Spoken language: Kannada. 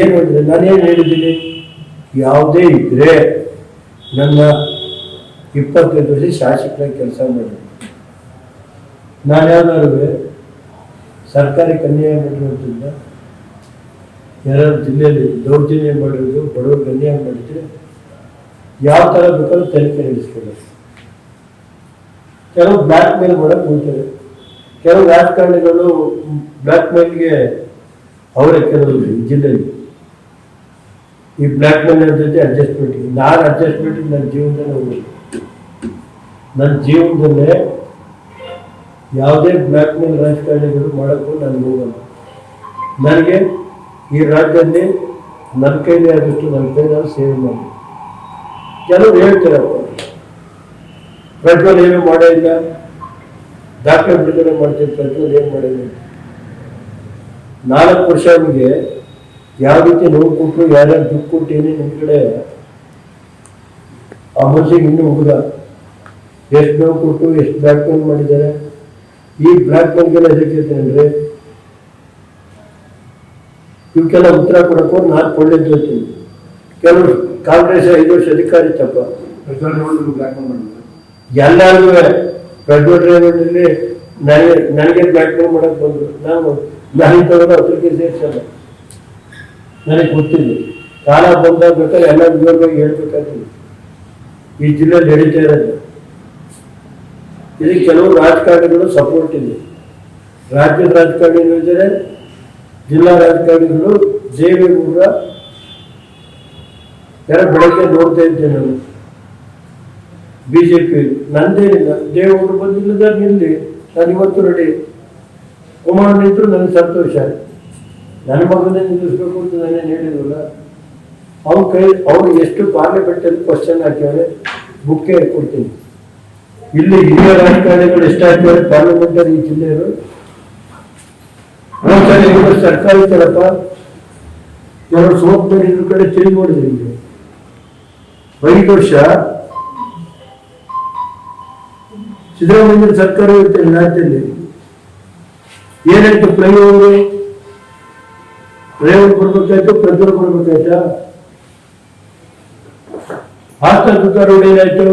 ಏನು ಅಂದರೆ ನಾನೇನು ಹೇಳಿದ್ದೀನಿ? ಯಾವುದೇ ಇದ್ರೆ ನನ್ನ ಇಪ್ಪತ್ತೈದು ವರ್ಷ ಶಾಸಕರಾಗಿ ಕೆಲಸ ಮಾಡಿದ್ದೀನಿ ನಾನು ಯಾವ್ದಾದ್ರು ಸರ್ಕಾರಿ ಕನ್ಯಾ ಮಾಡಿರೋದ್ರಿಂದ ಯಾರಾದ್ರು ಜಿಲ್ಲೆಯಲ್ಲಿ ದೌರ್ಜನ್ಯ ಮಾಡಿರೋದು ಬಡವರು ಅನ್ಯಾಯ ಮಾಡಿದ್ರೆ ಯಾವ ಥರ ಬೇಕಾದ್ರೂ ತನಿಖೆ ನಡೆಸ್ಕೊಬೇಕು ಕೆಲವು ಬ್ಲ್ಯಾಕ್ ಮೇಲ್ ಮಾಡಕ್ ಹೋಗ್ತಾರೆ. ಕೆಲವು ರಾಜಕಾರಣಿಗಳು ಬ್ಲ್ಯಾಕ್ ಮೇಲ್ಗೆ ಅವರೇ ಕೆಲವರು ಜಿಲ್ಲೆಯಲ್ಲಿ. ಈ ಬ್ಲ್ಯಾಕ್ ಮೇಲ್ ಜೊತೆ ಅಡ್ಜಸ್ಟ್ಮೆಂಟ್ ನಾನು ಅಡ್ಜಸ್ಟ್ಮೆಂಟ್ ನನ್ನ ಜೀವನದಲ್ಲಿ ಹೋಗಿಲ್ಲ ನನ್ನ ಜೀವನದಲ್ಲೇ ಯಾವುದೇ ಬ್ಲ್ಯಾಕ್ ಮೇಲ್ ರಾಜಕಾರಣಿಗಳು ಮಾಡೋಕ್ಕೂ ನಾನು ಹೋಗಲ್ಲ. ನನಗೆ ಈ ರಾಜ್ಯದಲ್ಲಿ ನನ್ನ ಕೈಲಿ ಆದಷ್ಟು ನನ್ನ ಕೈಲಿ ಸೇವೆ ಮಾಡಿ. ಕೆಲವರು ಹೇಳ್ತಾರೆ, ಪೆಟ್ರೋಲ್ ಏನು ಮಾಡೇ ಇಲ್ಲ. ದಾಖಲೆ ಬಿಡುಗಡೆ ಮಾಡ್ತೀನಿ ಪೆಟ್ರೋಲ್ ಏನು ಮಾಡಿಲ್ಲ ನಾಲ್ಕು ವರ್ಷ ಅವನಿಗೆ ಯಾವ ರೀತಿ ನೋವು ಕೊಟ್ಟರು ಯಾರ್ಯಾರು ದುಡ್ಡು ಕೊಟ್ಟೇನೆ ನಿಮ್ಮ ಕಡೆ ಆ ಮನುಷ್ಯಗೆ ಇನ್ನೂ ಹುಡುಗ ಎಷ್ಟು ನೋವು ಕೊಟ್ಟು ಎಷ್ಟು ಬ್ಲ್ಯಾಕ್ ಮೇಲ್ ಮಾಡಿದ್ದಾರೆ. ಈ ಬ್ಲ್ಯಾಕ್ ಮೇಲ್ಗೆಲ್ಲ ಎದಕ್ಕೆ ಅಂದ್ರೆ ಇವಕ್ಕೆಲ್ಲ ಉತ್ತರ ಕೊಡಕ್ಕೂ ನಾನು ಕೊಳ್ಳೆದ್ದು ಹೇಳ್ತೀನಿ. ಕೆಲವರು ಕಾಂಗ್ರೆಸ್ ಐದು ವರ್ಷ ಅಧಿಕಾರಿ ತಪ್ಪ. ಎಲ್ಲರಿಗೂ ಪೆಟ್ರೋಲ್ ಡ್ರೈವರ್ನಲ್ಲಿ ನನಗೆ ನನಗೆ ಬ್ಲ್ಯಾಕ್ ಮೇಲ್ ಮಾಡಕ್ ಬಂದರು. ನಾನು ನಾನು ತಗೊಂಡು ಹತ್ರಕ್ಕೆ ಸೇರಿಸಲ್ಲ. ನನಗೆ ಗೊತ್ತಿಲ್ಲ. ಕಾಲ ಬಂದಾಗ ಬೇಕಾದ್ರೆ ಎಲ್ಲ ವಿವರವಾಗಿ ಹೇಳ್ಬೇಕಾದ್ರೆ ಈ ಜಿಲ್ಲೆ ನಡೀತಾ ಇರೋದು. ಇದಕ್ಕೆ ಕೆಲವು ರಾಜಕಾರಣಿಗಳು ಸಪೋರ್ಟ್ ಇದೆ ರಾಜ್ಯದ ರಾಜಕಾರಣಿಗಳು ಇದ್ದಾರೆ ಜಿಲ್ಲಾ ರಾಜಕಾರಣಿಗಳು ಜೆ ಕೂಡ ಯಾರ ಬೆಳಗ್ಗೆ ನೋಡ್ತಾ ಇದ್ದೆ ನಾನು. ಬಿಜೆಪಿ, ನಂದೇನಿಲ್ಲ. ದೇವೇಗೌಡರು ಬಂದಿಲ್ಲದ ನಿಲ್ಲಿ ನಾನು ಇವತ್ತು ರೆಡಿ ಕುಮಾರ್ ನಿಂತರು ನನಗೆ ಸಂತೋಷ. ನನ್ನ ಮಗನೇ ನಿಲ್ಲಿಸ್ಬೇಕು ಅಂತ ನಾನೇನು ಹೇಳಿದ್ವಲ್ಲ ಅವ್ನ ಕೈ ಅವ್ರು ಎಷ್ಟು ಪಾರ್ಲಿಮೆಂಟಲ್ಲಿ ಕ್ವಶನ್ ಹಾಕಿದ್ರೆ ಬುಕ್ಕೆ ಕೊಡ್ತೀನಿ ಇಲ್ಲಿ ಹಿರಿಯ ರಾಜಕಾರಣಿಗಳು ಎಷ್ಟಾಗ್ತಾರೆ ಪಾರ್ಲಿಮೆಂಟರಿ ಈ ಜಿಲ್ಲೆಯವರು? ಸರ್ಕಾರ ಇದ್ದಾರಪ್ಪ ಕೆಲವರು ಸೋಪ್ತಾರೆ ಇದ್ರ ಕಡೆ ತಿರುಗಿ ನೋಡಿದ್ರಿ ಇಲ್ಲಿ ಐದು ವರ್ಷ? ಸಿದ್ದರಾಮಯ್ಯ ಸರ್ಕಾರ ಇರುತ್ತೆ ಈ ರಾಜ್ಯದಲ್ಲಿ. ಏನಾಯ್ತು ಫ್ಲೈಓವರ್ రేవుల కొడుకొచ్చాయో ప్రజల కొడుకొచ్చాయో రాష్ట్ర అధికారుడు ఏదైతే